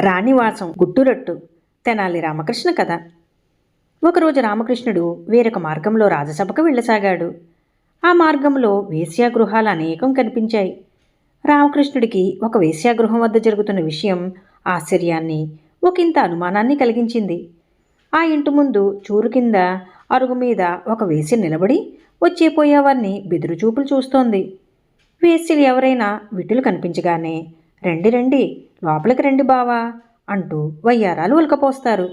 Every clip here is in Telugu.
రాణివాసం గుట్టురట్టు. తెనాలి రామకృష్ణ కథ. ఒకరోజు రామకృష్ణుడు వేరొక మార్గంలో రాజసభకు వెళ్ళసాగాడు. ఆ మార్గంలో వేశ్యాగృహాలు అనేకం కనిపించాయి. రామకృష్ణుడికి ఒక వేశ్యాగృహం వద్ద జరుగుతున్న విషయం ఆశ్చర్యాన్ని ఒకంత అనుమానాన్ని కలిగించింది. ఆ ఇంటి ముందు చూరు కింద అరుగు మీద ఒక వేసి నిలబడి వచ్చే బెదురుచూపులు చూస్తోంది. వేసిలు ఎవరైనా విటులు కనిపించగానే రండి రండి లోపలికి రండి బావా అంటూ వయ్యారాలు ఉలకపోస్తారు.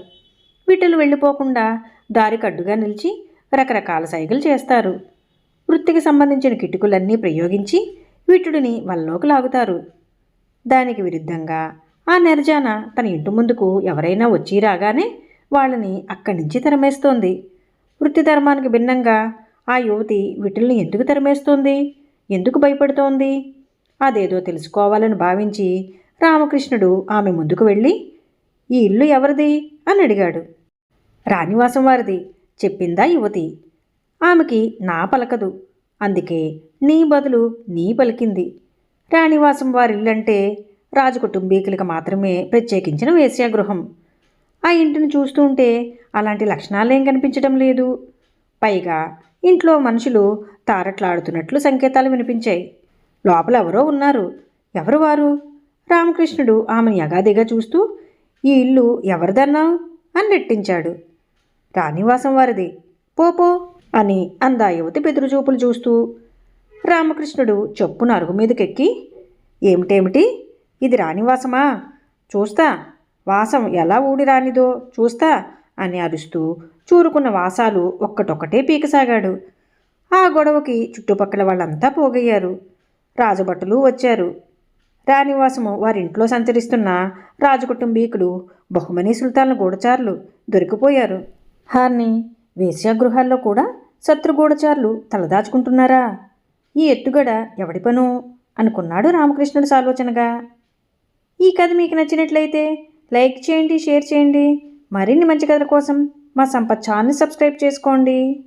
వీటిలు వెళ్ళిపోకుండా దారికి అడ్డుగా నిలిచి రకరకాల సైగలు చేస్తారు. వృత్తికి సంబంధించిన కిటుకులన్నీ ప్రయోగించి విటుడిని వల్లోకి లాగుతారు. దానికి విరుద్ధంగా ఆ నిర్జాన తన ఇంటి ముందుకు ఎవరైనా వచ్చి రాగానే వాళ్ళని అక్కడి నుంచి తరిమేస్తోంది. వృత్తి ధర్మానికి భిన్నంగా ఆ యువతి విటిల్ని ఎందుకు తరిమేస్తోంది? ఎందుకు భయపడుతోంది? అదేదో తెలుసుకోవాలని భావించి రామకృష్ణుడు ఆమె ముందుకు వెళ్ళి ఈ ఇల్లు ఎవరిది? అని అడిగాడు. రాణివాసం వారిది చెప్పిందా యువతి. ఆమెకి నా పలకదు. అందుకే నీ బదులు నీ పలికింది. రాణివాసం వారి ఇల్లంటే రాజకుటుంబీకులకు మాత్రమే ప్రత్యేకించిన వేశ్యాగృహం. ఆ ఇంటిని చూస్తుంటే అలాంటి లక్షణాలేం కనిపించడం లేదు. పైగా ఇంట్లో మనుషులు తారట్లాడుతున్నట్లు సంకేతాలు వినిపించాయి. లోపల ఎవరో ఉన్నారు. ఎవరు వారు? రామకృష్ణుడు ఆమెను యగాదిగా చూస్తూ ఈ ఇల్లు ఎవరిదన్నా అని నెట్టించాడు రాణివాసం వారిది. పోపో అని అందా యువతి బెదురుచూపులు చూస్తూ రామకృష్ణుడు చొప్పున అరుగు మీదకెక్కి ఏమిటేమిటి? ఇది రాణివాసమా చూస్తా. వాసం ఎలా ఊడి రానిదో చూస్తా అని అరుస్తూ చూరుకున్న వాసాలు ఒక్కటొక్కటే పీకసాగాడు. ఆ గొడవకి చుట్టుపక్కల వాళ్ళంతా పోగయ్యారు. రాజభటులు వచ్చారు. రాణివాసము వారింట్లో సంచరిస్తున్న రాజకుటుంబీకుడు బహుమనీ సుల్తాన్ల గూఢచారులు దొరికిపోయారు. హార్ని వేశ్యాగృహాల్లో కూడా శత్రుగూఢచారులు తలదాచుకుంటున్నారా? ఈ ఎత్తుగడ ఎవడి పను? అనుకున్నాడు రామకృష్ణుడు సాలోచనగా ఈ కథ మీకు నచ్చినట్లయితే లైక్ చేయండి షేర్ చేయండి. మరిన్ని మంచి కథల కోసం మా సంపత్ ఛానల్ సబ్స్క్రైబ్ చేసుకోండి.